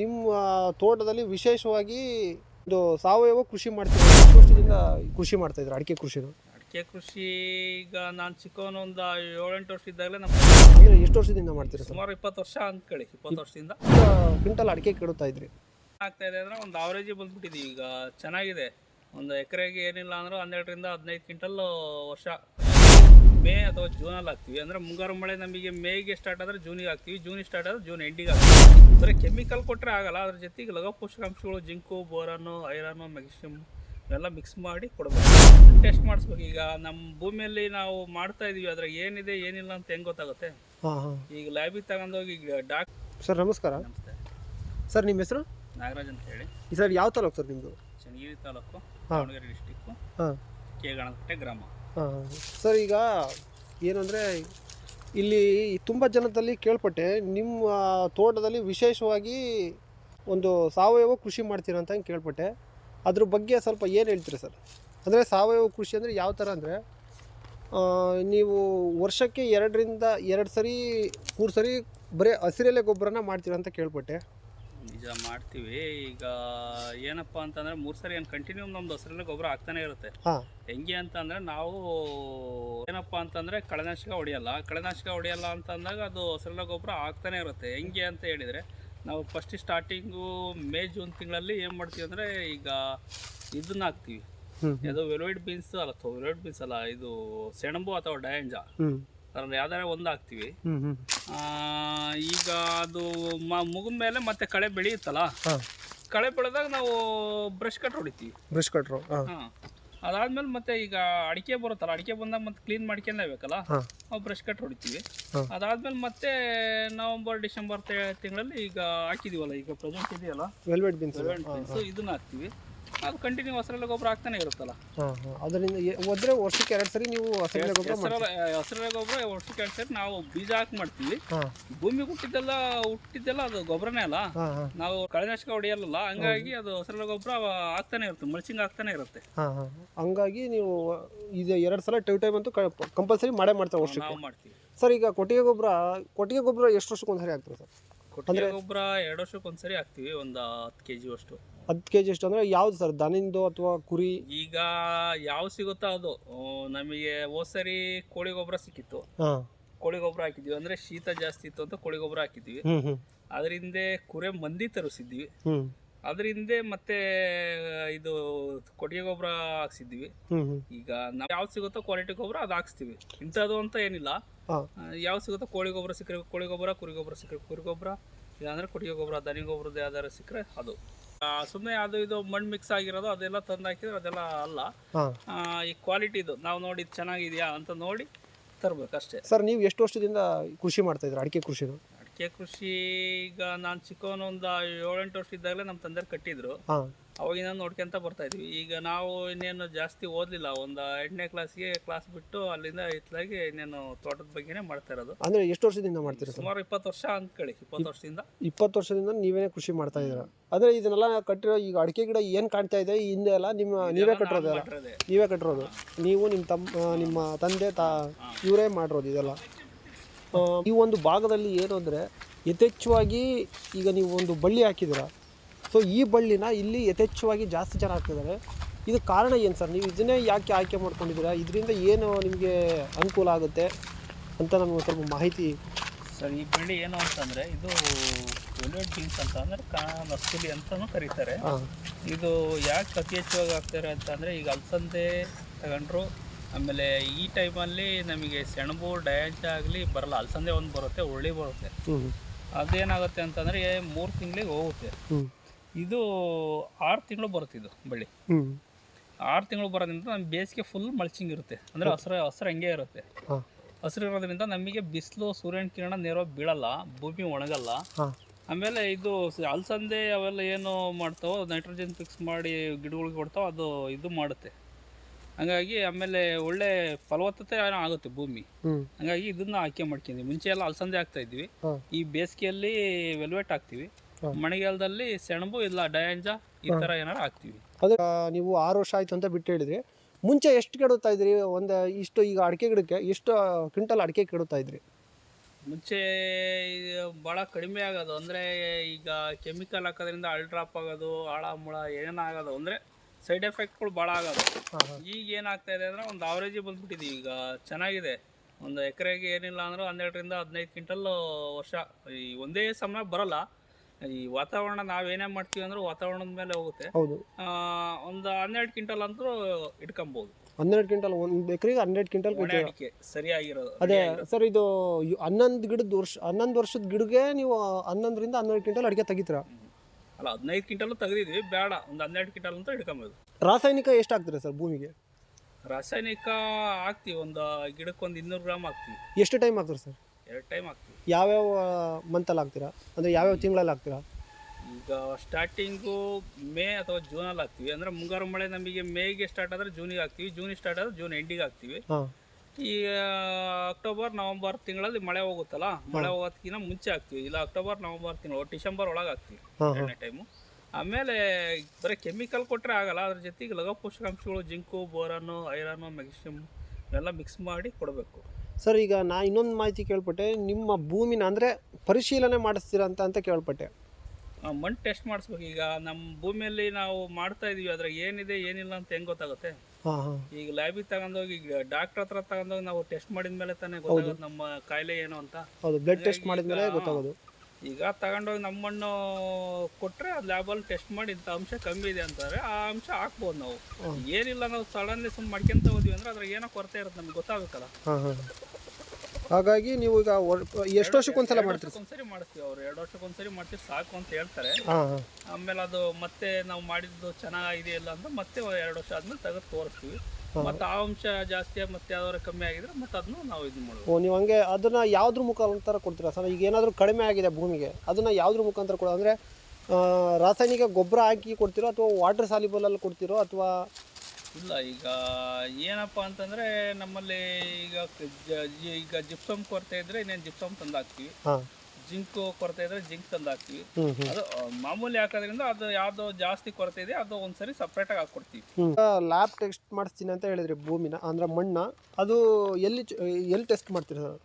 ನಿಮ್ಮ ತೋಟದಲ್ಲಿ ವಿಶೇಷವಾಗಿ ಒಂದು ಸಾವಯವ ಕೃಷಿ ಎಷ್ಟು ವರ್ಷದಿಂದ ಕೃಷಿ ಮಾಡ್ತಾ ಇದ್ರು ಅಡಿಕೆ ಕೃಷಿನ. ಅಡಿಕೆ ಕೃಷಿ ಈಗ ನಾನು ಚಿಕ್ಕವನು ಒಂದು ಏಳೆಂಟು ವರ್ಷ ಇದ್ದಾಗಲೇ ನಮ್ಮ ಎಷ್ಟು ವರ್ಷದಿಂದ ಮಾಡ್ತೀರಾ ಸರ್? ಸುಮಾರು ಇಪ್ಪತ್ತು ವರ್ಷ ಅಂದ್ಕೊಳ್ಳಿ ಇಪ್ಪತ್ತು ವರ್ಷದಿಂದ. ಕ್ವಿಂಟಲ್ ಅಡಿಕೆ ಕೆಡುತ್ತಾ ಇದ್ರಿ? ಆಗ್ತಾ ಇದೆ ಅಂದ್ರೆ ಒಂದು ಅವರೇಜ್ ಬಂದ್ಬಿಟ್ಟಿದೆ ಈಗ ಚೆನ್ನಾಗಿದೆ. ಒಂದು ಎಕರೆಗೆ ಏನಿಲ್ಲ ಅಂದ್ರೆ ಹನ್ನೆರಡರಿಂದ ಹದಿನೈದು ಕ್ವಿಂಟಲ್ ವರ್ಷ. ಮೇ ಅಥವಾ ಜೂನಲ್ಲಿ ಹಾಕ್ತೀವಿ. ಅಂದ್ರೆ ಮುಂಗಾರು ಮಳೆ ನಮಗೆ ಮೇಗೆ ಸ್ಟಾರ್ಟ್ ಆದ್ರೆ ಜೂನಿಗೆ ಹಾಕ್ತೀವಿ ಜೂನಿಗೆ ಸ್ಟಾರ್ಟ್ ಆದ್ರೆ ಜೂನ್ ಎಂಡಿಗೆ ಹಾಕ್ತೀವಿ. ಅಂದರೆ ಕೆಮಿಕಲ್ ಕೊಟ್ಟರೆ ಆಗಲ್ಲ ಅದ್ರ ಜೊತೆಗೆ ಲಘು ಪೋಷಕಾಂಶಗಳು ಜಿಂಕು ಬೋರನ್ನು ಐರನ್ನು ಮೆಗ್ನೀಷಿಯಮ್ ಇವೆಲ್ಲ ಮಿಕ್ಸ್ ಮಾಡಿ ಕೊಡಬೇಕು ಟೆಸ್ಟ್ ಮಾಡಿಸ್ಬೇಕು. ಈಗ ನಮ್ಮ ಭೂಮಿಯಲ್ಲಿ ನಾವು ಮಾಡ್ತಾ ಇದೀವಿ. ಅದ್ರ ಏನಿದೆ ಏನಿಲ್ಲ ಅಂತ ಹೆಂಗೆ ಗೊತ್ತಾಗುತ್ತೆ? ಹಾಂ ಹಾಂ. ಈಗ ಲ್ಯಾಬಿಗೆ ತಗೊಂಡೋಗಿ ಈಗ ಡಾಕ್ ಸರ್ ನಮಸ್ಕಾರ. ನಮಸ್ತೆ. ಸರ್ ನಿಮ್ಮ ಹೆಸರು? ನಾಗರಾಜ್ ಅಂತ ಹೇಳಿ. ಸರ್ ಯಾವ ತಾಲೂಕು ಸರ್ ನಿಮ್ಮದು ಚನ್ನಗಿರಿ ತಾಲೂಕು ಹಾ. ದಾವಣಗೆರೆ ಡಿಸ್ಟಿಕ್ಕು ಹಾಂ. ಕೆ ಗಣಕಟ್ಟೆ ಗ್ರಾಮ. ಸರ್, ಈಗ ಏನಂದರೆ ಇಲ್ಲಿ ತುಂಬ ಜನದಲ್ಲಿ ಕೇಳ್ಪಟ್ಟೆ, ನಿಮ್ಮ ತೋಟದಲ್ಲಿ ವಿಶೇಷವಾಗಿ ಒಂದು ಸಾವಯವ ಕೃಷಿ ಮಾಡ್ತೀರ ಅಂತ ಕೇಳ್ಪಟ್ಟೆ. ಅದ್ರ ಬಗ್ಗೆ ಸ್ವಲ್ಪ ಏನು ಹೇಳ್ತೀರಿ ಸರ್? ಅಂದರೆ ಸಾವಯವ ಕೃಷಿ ಅಂದರೆ ಯಾವ ಥರ ಅಂದರೆ ನೀವು ವರ್ಷಕ್ಕೆ ಎರಡರಿಂದ ಎರಡು ಸರಿ, ಮೂರು ಸರಿ ಬರೀ ಹಸಿರೆಲೆ ಗೊಬ್ಬರನ ಮಾಡ್ತೀರಾ ಅಂತ ಕೇಳ್ಪಟ್ಟೆ. ನಿಜ ಮಾಡ್ತೀವಿ. ಈಗ ಏನಪ್ಪ ಅಂತಂದ್ರೆ ಮೂರು ಸರಿ ಏನ್ ಕಂಟಿನ್ಯೂ ನಮ್ದು ಹಸಿರಲ್ಲೇ ಗೊಬ್ಬರ ಆಗ್ತಾನೆ ಇರುತ್ತೆ. ಹೆಂಗೆ ಅಂತಂದ್ರೆ ನಾವು ಏನಪ್ಪ ಅಂತಂದ್ರೆ ಕಳೆನಾಶಕ ಹೊಡೆಯಲ್ಲ. ಕಳೆನಾಶಕ ಹೊಡೆಯಲ್ಲ ಅಂತ ಅಂದಾಗ ಅದು ಹಸಿರಲ್ಲ ಗೊಬ್ಬರ ಆಗ್ತಾನೆ ಇರುತ್ತೆ. ಹೆಂಗೆ ಅಂತ ಹೇಳಿದ್ರೆ ನಾವು ಫಸ್ಟ್ ಸ್ಟಾರ್ಟಿಂಗು ಮೇ ಜೂನ್ ತಿಂಗಳಲ್ಲಿ ಏನು ಮಾಡ್ತೀವಿ ಅಂದರೆ ಈಗ ಇದನ್ನ ಹಾಕ್ತೀವಿ. ಅದು ವೆಲೋಯಿಡ್ ಬೀನ್ಸ್ ಅಲ್ಲ ವೆಲೋಯಿಡ್ ಬೀನ್ಸ್ ಅಲ್ಲ ಇದು ಸೆಣಬು ಅಥವಾ ಡಯಾಂಜ. ಅದ್ರಲ್ಲಿ ಯಾವ್ದಾರ ಒಂದು ಹಾಕ್ತಿವಿ. ಆ, ಈಗ ಅದು ಮ ಮುಗಿದ ಮೇಲೆ ಮತ್ತೆ ಕಳೆ ಬೆಳೆಯುತ್ತಲ್ಲ? ಹಾಂ. ಕಳೆ ಬೆಳೆದಾಗ ನಾವು ಬ್ರಷ್ ಕಟ್ ಹೊಡಿತೀವಿ. ಬ್ರಷ್ ಕಟ್ರು ಹಾಂ. ಹಾಂ. ಅದಾದ್ಮೇಲೆ ಮತ್ತೆ ಈಗ ಅಡಿಕೆ ಬರುತ್ತಲ್ಲ ಅಡಿಕೆ ಬಂದಾಗ ಮತ್ತೆ ಕ್ಲೀನ್ ಮಾಡ್ಕೊಂಡೇಬೇಕಲ್ಲ ಬೇಕಲ್ಲ? ನಾವು ಬ್ರಷ್ ಕಟ್ ಹೊಡಿತೀವಿ. ಹಾಂ. ಅದಾದ್ಮೇಲೆ ಮತ್ತೆ ನವಂಬರ್ ಡಿಸೆಂಬರ್ ತಿಂಗಳಲ್ಲಿ ಈಗ ಹಾಕಿದೀವಲ್ಲ ಈಗ ಪ್ರೆಸೆಂಟ್ ಇದೆಯಲ್ಲ? ವೆಲ್ವೆಟ್ ಬೀನ್ಸ್ ಬೀನ್ಸ್ ಇದನ್ನ ಹಾಕ್ತೀವಿ. ಅದು ಕಂಟಿನ್ಯೂ ಹಸಿರೆಲೆ ಗೊಬ್ಬರ ಆಗ್ತಾನೆ ಇರುತ್ತಲ್ಲ. ಹಾಂ ಹಾಂ. ಅದರಿಂದ ಹೋದ್ರೆ ವರ್ಷಕ್ಕೆ ಎರಡು ಸರಿ ನೀವು ಹಸಿರೆಲೆ ಗೊಬ್ಬರ ಹಸಿರೆಲೆ ಗೊಬ್ಬರ ವರ್ಷಕ್ಕೆ ಎರಡು ಸರಿ ನಾವು ಬೀಜ ಹಾಕಿ ಮಾಡ್ತೀವಿ. ಭೂಮಿ ಹುಟ್ಟಿದ್ದೆಲ್ಲ ಹುಟ್ಟಿದ್ದೆಲ್ಲ ಅದು ಗೊಬ್ಬರನೇ ಅಲ್ಲ. ನಾವು ಕಳೆನಾಶಕ ಹೊಡೆಯಲ್ಲ ಹಂಗಾಗಿ ಅದು ಹಸಿರೆಲೆ ಗೊಬ್ಬರ ಆಗ್ತಾನೆ ಇರುತ್ತೆ ಮಲ್ಚಿಂಗ್ ಆಗ್ತಾನೆ ಇರುತ್ತೆ. ಹಾಂ ಹಾಂ. ಹಂಗಾಗಿ ನೀವು ಇದು ಎರಡು ಸಲ ಟೈಮ್ ಟೈಮ್ ಅಂತೂ ಕಂಪಲ್ಸರಿ ಮಾಡೇ ಮಾಡ್ತಾರೆ ವರ್ಷಕ್ಕೆ. ನಾವು ಮಾಡ್ತೀವಿ. ಸರ್ ಈಗ ಕೊಟ್ಟಿಗೆ ಗೊಬ್ಬರ ಕೊಟ್ಟಿಗೆ ಗೊಬ್ಬರ ಎಷ್ಟು ವರ್ಷಕ್ಕೆ ಒಂದ್ಸರಿ ಹಾಕ್ತಾರೆ ಸರ್? ಕೊಟ್ಟಿಗೆ ಗೊಬ್ಬರ ಎರಡು ವರ್ಷಕ್ಕೆ ಒಂದ್ಸರಿ ಹಾಕ್ತಿವಿ ಒಂದು ಹತ್ತು ಕೆ ಜಿ ಅಷ್ಟು. ಹತ್ತು ಕೆ ಜಿ ಎಷ್ಟು ಅಂದರೆ ಯಾವ್ದು ಸರ್ ದನಿಂದು ಅಥವಾ ಕುರಿ? ಈಗ ಯಾವ ಸಿಗುತ್ತೋ ಅದು. ಆ, ನಮಗೆ ಹೋದ್ ಸರಿ ಕೋಳಿ ಗೊಬ್ಬರ ಸಿಕ್ಕಿತ್ತು. ಹಾಂ. ಕೋಳಿ ಗೊಬ್ಬರ ಹಾಕಿದ್ವಿ. ಅಂದ್ರೆ ಶೀತ ಜಾಸ್ತಿ ಇತ್ತು ಅಂತ ಕೋಳಿ ಗೊಬ್ಬರ ಹಾಕಿದ್ವಿ. ಹ್ಞೂ ಹ್ಞೂ ಅದರಿಂದ ಕುರೆ ಮಂದಿ ತರಿಸಿದ್ವಿ. ಹ್ಞೂ ಅದರಿಂದ ಮತ್ತೆ ಇದು ಕೊಟ್ಟಿಗೆ ಗೊಬ್ಬರ ಹಾಕ್ಸಿದ್ವಿ. ಹ್ಞೂ ಹ್ಞೂ ಈಗ ನಾವು ಯಾವ್ದು ಸಿಗುತ್ತೋ ಕ್ವಾಲಿಟಿ ಗೊಬ್ಬರ ಅದು ಹಾಕ್ಸ್ತೀವಿ. ಇಂಥದ್ದು ಅಂತ ಏನಿಲ್ಲ. ಯಾವ್ದು ಯಾವ ಸಿಗುತ್ತೋ ಕೋಳಿ ಗೊಬ್ಬರ ಸಿಕ್ಕರೆ ಕೋಳಿ ಗೊಬ್ಬರ ಕುರಿ ಗೊಬ್ಬರ ಸಿಕ್ಕರೆ ಕುರಿ ಗೊಬ್ಬರ ಇಲ್ಲಾಂದ್ರೆ ಕೊಟ್ಟಿಗೆ ಗೊಬ್ಬರ ದನಿ ಗೊಬ್ಬರದ ಯಾವ್ದಾದ್ರು ಸಿಕ್ಕರೆ ಅದು. ಸುಮ್ಮನೆ ಅದು ಇದು ಮಣ್ಣು ಮಿಕ್ಸ್ ಆಗಿರೋದು ಅದೆಲ್ಲ ತಂದು ಹಾಕಿದ್ರೆ ಅದೆಲ್ಲ ಅಲ್ಲ. ಈ ಕ್ವಾಲಿಟಿದು ನಾವು ನೋಡಿ ಇದು ಚೆನ್ನಾಗಿದೆಯಾ ಅಂತ ನೋಡಿ ತರಬೇಕಷ್ಟೇ ಸರ್ ನೀವು ಎಷ್ಟು ವರ್ಷದಿಂದ ಕೃಷಿ ಮಾಡ್ತಾ ಇದ್ದೀರಾ ಅಡಿಕೆ ಕೃಷಿ ಅಡಿಕೆ ಕೃಷಿ ಈಗ ನಾನು ಚಿಕ್ಕವನೊಂದು ಏಳೆಂಟು ವರ್ಷ ಇದ್ದಾಗಲೇ ನಮ್ಮ ತಂದೆ ಕಟ್ಟಿದ್ರು. ಅವಾಗಿನ ನೋಡ್ಕೊಂತ ಬರ್ತಾ ಇದ್ವಿ. ಈಗ ನಾವು ಇನ್ನೇನು ಜಾಸ್ತಿ ಓದಲಿಲ್ಲ. ಒಂದು ಎಂಟನೇ ಕ್ಲಾಸ್ಗೆ ಕ್ಲಾಸ್ ಬಿಟ್ಟು ಅಲ್ಲಿಂದ ಇತ್ತಲಾಗಿ ಇನ್ನೇನು ತೋಟದ ಬಗ್ಗೆನೇ ಮಾಡ್ತಾ ಇರೋದು. ಅಂದರೆ ಎಷ್ಟು ವರ್ಷದಿಂದ ಮಾಡ್ತೀರಾ ಸುಮಾರು ಇಪ್ಪತ್ತು ವರ್ಷ ಅಂದ್ಕೊಳ್ಳಿ ಇಪ್ಪತ್ತು ವರ್ಷದಿಂದ. ಇಪ್ಪತ್ತು ವರ್ಷದಿಂದ ನೀವೇ ಕೃಷಿ ಮಾಡ್ತಾ ಇದ್ದೀರಾ? ಅಂದ್ರೆ ಇದನ್ನೆಲ್ಲ ಕಟ್ಟಿರೋ ಈಗ ಅಡಿಕೆ ಗಿಡ ಏನು ಕಾಣ್ತಾ ಇದೆ? ಹಿಂದೆ ಎಲ್ಲ ನಿಮ್ಮ ನೀವೇ ಕಟ್ಟಿರೋದು ನೀವೇ ಕಟ್ಟಿರೋದು? ನೀವು ನಿಮ್ಮ ತಮ್ಮ ನಿಮ್ಮ ತಂದೆ ತಾ ಇವರೇ ಮಾಡಿರೋದು ಇದೆಲ್ಲ? ಈ ಒಂದು ಭಾಗದಲ್ಲಿ ಏನು ಅಂದರೆ ಯಥೇಚ್ಛವಾಗಿ ಈಗ ನೀವು ಒಂದು ಬಳ್ಳಿ ಹಾಕಿದ್ದೀರಾ? ಸೊ ಈ ಬಳ್ಳಿನ ಇಲ್ಲಿ ಯಥೇಚ್ಛವಾಗಿ ಜಾಸ್ತಿ ಜನ ಆಗ್ತಿದ್ದಾರೆ ಇದು ಕಾರಣ ಏನು ಸರ್? ನೀವು ಇದನ್ನೇ ಯಾಕೆ ಆಯ್ಕೆ ಮಾಡ್ಕೊಂಡಿದ್ದೀರಾ? ಇದರಿಂದ ಏನು ನಿಮಗೆ ಅನುಕೂಲ ಆಗುತ್ತೆ ಅಂತ ನಮಗೆ ಸ್ವಲ್ಪ ಮಾಹಿತಿ ಸರ್ ಈ ಬಳ್ಳಿ ಏನು ಅಂತಂದರೆ ಇದು ವೆಲ್ವೆಟ್ ಬೀನ್ಸ್ ಅಂತ ಅಂದರೆ ಕಸ್ತೂರಿ ಅಂತಲೂ ಕರೀತಾರೆ. ಇದು ಯಾಕೆ ಅತಿ ಹೆಚ್ಚಾಗಿ ಆಗ್ತಾರೆ ಅಂತಂದರೆ ಈಗ ಅಲ್ಸಂದೆ ತಗೊಂಡ್ರು ಆಮೇಲೆ ಈ ಟೈಮಲ್ಲಿ ನಮಗೆ ಸೆಣಬು ಡಯಾಂಚ ಆಗಲಿ ಬರಲ್ಲ. ಅಲಸಂದೆ ಒಂದು ಬರುತ್ತೆ ಹುರುಳಿ ಬರುತ್ತೆ. ಅದೇನಾಗುತ್ತೆ ಅಂತಂದರೆ ಮೂರು ತಿಂಗಳಿಗೆ ಹೋಗುತ್ತೆ. ಇದು ಆರು ತಿಂಗಳು ಬರುತ್ತೆ ಇದು ಬಳ್ಳಿ ಆರು ತಿಂಗಳು ಬರೋದ್ರಿಂದ ನಮ್ಮ ಬೇಸಿಗೆ ಫುಲ್ ಮಲ್ಚಿಂಗ್ ಇರುತ್ತೆ. ಅಂದರೆ ಹಸಿರು ಹಸಿರು ಹಂಗೆ ಇರುತ್ತೆ. ಹಸಿರು ಇರೋದ್ರಿಂದ ನಮಗೆ ಬಿಸಿಲು ಸೂರ್ಯನ ಕಿರಣ ನೇರವಾಗಿ ಬೀಳಲ್ಲ ಭೂಮಿ ಒಣಗಲ್ಲ. ಆಮೇಲೆ ಇದು ಅಲಸಂದೆ ಅವೆಲ್ಲ ಏನು ಮಾಡ್ತಾವೋ ನೈಟ್ರೋಜನ್ ಫಿಕ್ಸ್ ಮಾಡಿ ಗಿಡಗಳಿಗೆ ಕೊಡ್ತಾವೋ ಅದು ಇದು ಮಾಡುತ್ತೆ. ಹಂಗಾಗಿ ಆಮೇಲೆ ಒಳ್ಳೆ ಫಲವತ್ತತೆ ಆಗುತ್ತೆ ಭೂಮಿ. ಹಂಗಾಗಿ ಇದನ್ನ ಆಯ್ಕೆ ಮಾಡ್ಕೊಂಡಿ ಮುಂಚೆ ಎಲ್ಲ ಅಲಸಂದೆ ಹಾಕ್ತಾ ಇದ್ವಿ. ಈ ಬೇಸಿಗೆಯಲ್ಲಿ ವೆಲ್ವೆಟ್ ಹಾಕ್ತಿವಿ. ಮಳೆಗಾಲದಲ್ಲಿ ಸೆಣಬು ಇಲ್ಲ ಡಯಾಂಜ ಈ ತರ ಏನಾರು ಹಾಕ್ತಿವಿ. ಅದೇ ಆ, ನೀವು ಆರು ವರ್ಷ ಆಯ್ತು ಅಂತ ಬಿಟ್ಟು ಹೇಳಿದ್ರಿ. ಮುಂಚೆ ಎಷ್ಟು ಕೆಡುತ್ತಾ ಇದ್ರಿ? ಒಂದು ಇಷ್ಟು ಈಗ ಅಡಿಕೆ ಗಿಡಕ್ಕೆ ಎಷ್ಟು ಕ್ವಿಂಟಲ್ ಅಡಿಕೆ ಕೆಡುತ್ತಾ ಇದ್ರಿ? ಮುಂಚೆ ಭಾಳ ಕಡಿಮೆ ಆಗೋದು. ಅಂದ್ರೆ ಈಗ ಕೆಮಿಕಲ್ ಹಾಕೋದ್ರಿಂದ ಅಲ್ಟ್ರಾಪ್ ಆಗೋದು ಆಳ ಮುಳ ಏನಾಗೋದು ಅಂದ್ರೆ ಸೈಡ್ ಎಫೆಕ್ಟ್ಗಳು ಭಾಳ ಆಗೋದು. ಈಗ ಏನಾಗ್ತಾ ಇದೆ ಅಂದ್ರೆ ಒಂದು ಅವರೇಜ್ ಬಂದ್ಬಿಟ್ಟಿದೆ ಈಗ. ಚೆನ್ನಾಗಿದೆ. ಒಂದು ಎಕರೆಗೆ ಏನಿಲ್ಲ ಅಂದರೂ ಹನ್ನೆರಡರಿಂದ ಹದಿನೈದು ಕ್ವಿಂಟಲ್ ವರ್ಷ ಈ ಒಂದೇ ಸಮಯ ಬರಲ್ಲ. ಈ ವಾತಾವರಣ ನಾವೇನೇ ಮಾಡ್ತೀವಿ ಅಂದ್ರೆ ವಾತಾವರಣದ ಮೇಲೆ ಹೋಗುತ್ತೆ. ಹೌದು. ಒಂದು ಹನ್ನೆರಡು ಕ್ವಿಂಟಲ್ ಅಂತೂ ಇಟ್ಕೊಬಹುದು ಹನ್ನೆರಡು ಕ್ವಿಂಟಲ್ ಒಂದು ಎಕರೆಗೆ ಹನ್ನೆರಡು ಕ್ವಿಂಟಲ್ ಅಡಿಕೆ ಸರಿಯಾಗಿರೋದು ಅದೇ ಸರ್ ಇದು ಹನ್ನೊಂದು ಗಿಡದ ವರ್ಷ ಹನ್ನೊಂದು ವರ್ಷದ ಗಿಡಗೆ ನೀವು ಹನ್ನೊಂದರಿಂದ ಹನ್ನೆರಡು ಕ್ವಿಂಟಲ್ ಅಡಿಕೆ ತೆಗಿತೀರ? ಅಲ್ಲ ಹದಿನೈದು ಕ್ವಿಂಟಲ್ ತೆಗೆದಿದ್ವಿ ಬೇಡ ಒಂದು ಹನ್ನೆರಡು ಕ್ವಿಂಟಲ್ ಅಂತ ಇಟ್ಕೊಬೋದು. ರಾಸಾಯನಿಕ ಎಷ್ಟು ಹಾಕ್ತೀರಾ ಸರ್ ಭೂಮಿಗೆ? ರಾಸಾಯನಿಕ ಹಾಕ್ತೀವಿ ಒಂದು ಗಿಡಕ್ಕೆ ಒಂದು ಇನ್ನೂರು ಗ್ರಾಮ್ ಹಾಕ್ತೀವಿ ಎಷ್ಟು ಟೈಮ್ ಹಾಕ್ತಾರೆ ಸರ್? ಎರಡು ಟೈಮ್ ಹಾಕ್ತೀವಿ ಯಾವ್ಯಾವ ಮಂತಲ್ಲಿ ಹಾಕ್ತೀರಾ ಅಂದರೆ ಯಾವ್ಯಾವ ತಿಂಗಳಲ್ಲಿ ಹಾಕ್ತೀರಾ ಈಗ ಸ್ಟಾರ್ಟಿಂಗು ಮೇ ಅಥವಾ ಜೂನಲ್ಲಿ ಹಾಕ್ತೀವಿ ಅಂದರೆ ಮುಂಗಾರು ಮಳೆ ನಮಗೆ ಮೇಗೆ ಸ್ಟಾರ್ಟ್ ಆದರೆ ಜೂನಿಗೆ ಹಾಕ್ತೀವಿ ಜೂನಿಗೆ ಸ್ಟಾರ್ಟ್ ಆದರೆ ಜೂನ್ ಎಂಡಿಗೆ ಹಾಕ್ತೀವಿ ಹಾಂ. ಈ ಅಕ್ಟೋಬರ್ ನವಂಬರ್ ತಿಂಗಳಲ್ಲಿ ಮಳೆ ಹೋಗುತ್ತಲ್ಲ ಮಳೆ ಹೋಗೋದಕ್ಕಿಂತ ಮುಂಚೆ ಹಾಕ್ತೀವಿ ಇಲ್ಲ ಅಕ್ಟೋಬರ್ ನವಂಬರ್ ತಿಂಗಳು ಡಿಸೆಂಬರ್ ಒಳಗೆ ಹಾಕ್ತೀವಿ ಎರಡನೇ ಟೈಮು ಆಮೇಲೆ ಬರೀ ಕೆಮಿಕಲ್ ಕೊಟ್ಟರೆ ಆಗಲ್ಲ. ಅದ್ರ ಜೊತೆಗೆ ಲಘು ಪೋಷಕಾಂಶಗಳು ಜಿಂಕು ಬೋರನ್ನು ಐರನ್ನು ಮೆಗ್ನೀಷಿಯಮ್ ಇವೆಲ್ಲ ಮಿಕ್ಸ್ ಮಾಡಿ ಕೊಡಬೇಕು. ಸರ್ ಈಗ ನಾ ಇನ್ನೊಂದು ಮಾಹಿತಿ ಕೇಳ್ಪಟ್ಟೆ. ನಿಮ್ಮ ಭೂಮಿನ ಅಂದರೆ ಪರಿಶೀಲನೆ ಮಾಡಿಸ್ತೀರಾ ಅಂತ ಅಂತ ಕೇಳ್ಪಟ್ಟೆ. ಮಣ್ಣು ಟೆಸ್ಟ್ ಮಾಡಿಸ್ಬೇಕು. ಈಗ ನಮ್ಮ ಭೂಮಿಯಲ್ಲಿ ನಾವು ಮಾಡ್ತಾ ಇದೀವಿ. ಅದ್ರಾಗ ಏನಿದೆ ಏನಿಲ್ಲ ಅಂತ ಹೆಂಗ್ ಗೊತ್ತಾಗುತ್ತೆ? ಹಾಂ ಹಾಂ. ಈಗ ಲ್ಯಾಬಿಗೆ ತಗೊಂಡೋಗಿ ಈಗ ಡಾಕ್ಟರ್ ಹತ್ರ ತಗೊಂಡೋಗಿ ನಾವು ಟೆಸ್ಟ್ ಮಾಡಿದ ಮೇಲೆ ತಾನೇ ಗೊತ್ತಾಗುತ್ತೆ ನಮ್ಮ ಕಾಯಿಲೆ ಏನು ಅಂತ. ಹೌದು ಬ್ಲಡ್ ಟೆಸ್ಟ್ ಮಾಡಿದ್ಮೇಲೆ ಗೊತ್ತಾಗೋದು. ಈಗ ತಗೊಂಡೋಗಿ ನಮ್ಮ ಮಣ್ಣು ಕೊಟ್ಟರೆ ಅದು ಲ್ಯಾಬಲ್ಲಿ ಟೆಸ್ಟ್ ಮಾಡಿ ಇಂಥ ಅಂಶ ಕಮ್ಮಿ ಇದೆ ಅಂತಾರೆ. ಆ ಅಂಶ ಹಾಕ್ಬೋದು ನಾವು. ಏನಿಲ್ಲ ನಾವು ಸಡನ್ಲಿ ಸುಮ್ಮನೆ ಮಾಡ್ಕೊಂತ ಹೋದ್ವಿ ಅಂದ್ರೆ ಅದ್ರಾಗ ಏನೋ ಕೊರತೆ ಇರುತ್ತೆ ನಮ್ಗೆ ಹಾಂ ಹಾಗಾಗಿ ನೀವು ಈಗ ಎಷ್ಟು ಎಷ್ಟು ವರ್ಷಕ್ಕೊಂದ್ಸಲ ಮಾಡ್ತೀರಿ? ಒಂದ್ಸರಿ ಮಾಡಿಸ್ತೀವಿ ಅವ್ರು. ಎರಡು ವರ್ಷಕ್ಕೊಂದ್ಸರಿ ಮಾಡ್ತೀವಿ ಸಾಕು ಅಂತ ಹೇಳ್ತಾರೆ. ಆಮೇಲೆ ಅದು ಮತ್ತೆ ನಾವು ಮಾಡಿದ್ದು ಚೆನ್ನಾಗಿದೆ ಇಲ್ಲ ಅಂತ ಮತ್ತೆ ಎರಡು ವರ್ಷ ಆದ್ಮೇಲೆ ತೆಗೆದು ತೋರಿಸ್ತೀವಿ. ಮತ್ತೆ ಆ ಅಂಶ ಜಾಸ್ತಿ ಮತ್ತೆ ಯಾವ್ದಾದ್ರು ಕಮ್ಮಿ ಆಗಿದ್ರೆ ಮತ್ತೆ ಅದನ್ನು ನಾವು ಇದು ಮಾಡ್ಬೋದು. ಓ ನೀವು ಹಂಗೆ ಅದನ್ನ ಯಾವುದ್ರ ಮುಖಾಂತರ ಕೊಡ್ತೀರಾ? ಸರ್ ಈಗ ಏನಾದರೂ ಕಡಿಮೆ ಆಗಿದೆ ಭೂಮಿಗೆ ಅದನ್ನ ಯಾವುದ್ರ ಮುಖಾಂತರ ಕೊಡೋ ಅಂದರೆ ರಾಸಾಯನಿಕ ಗೊಬ್ಬರ ಹಾಕಿ ಕೊಡ್ತೀರೋ ಅಥವಾ ವಾಟರ್ ಸಾಲಿಬಲಲ್ಲಿ ಕೊಡ್ತೀರೋ ಅಥವಾ? ಇಲ್ಲ ಈಗ ಏನಪ್ಪ ಅಂತಂದ್ರೆ ನಮ್ಮಲ್ಲಿ ಈಗ ಜ- ಜಿ- ಈಗ ಜಿಪ್ಸಮ್ ಕೊರತೆ ಇದ್ರೆ ಇನ್ನೇನು ಜಿಪ್ಸಮ್ ತಂದು ಹಾಕ್ತೀವಿ. ಜಿಂಕು ಕೊರತೆ ಇದ್ರೆ ಜಿಂಕ್ ತಂದು ಹಾಕ್ತೀವಿ. ಅದು ಮಾಮೂಲಿ ಹಾಕೋದ್ರಿಂದ ಅದು ಯಾವ್ದು ಜಾಸ್ತಿ ಕೊರತೆ ಇದೆ ಅದು ಒಂದ್ಸರಿ ಸಪ್ರೇಟ್ ಆಗಿ ಹಾಕೊಡ್ತೀವಿ ಲ್ಯಾಬ್ ಟೆಸ್ಟ್ ಮಾಡಿಸ್ತೀನಿ ಅಂತ ಹೇಳಿದ್ರಿ ಭೂಮಿನ ಅಂದ್ರೆ ಮಣ್ಣ ಅದು ಎಲ್ಲಿ ಎಲ್ಲಿ ಟೆಸ್ಟ್ ಮಾಡ್ತೀರಾ? ಸರ್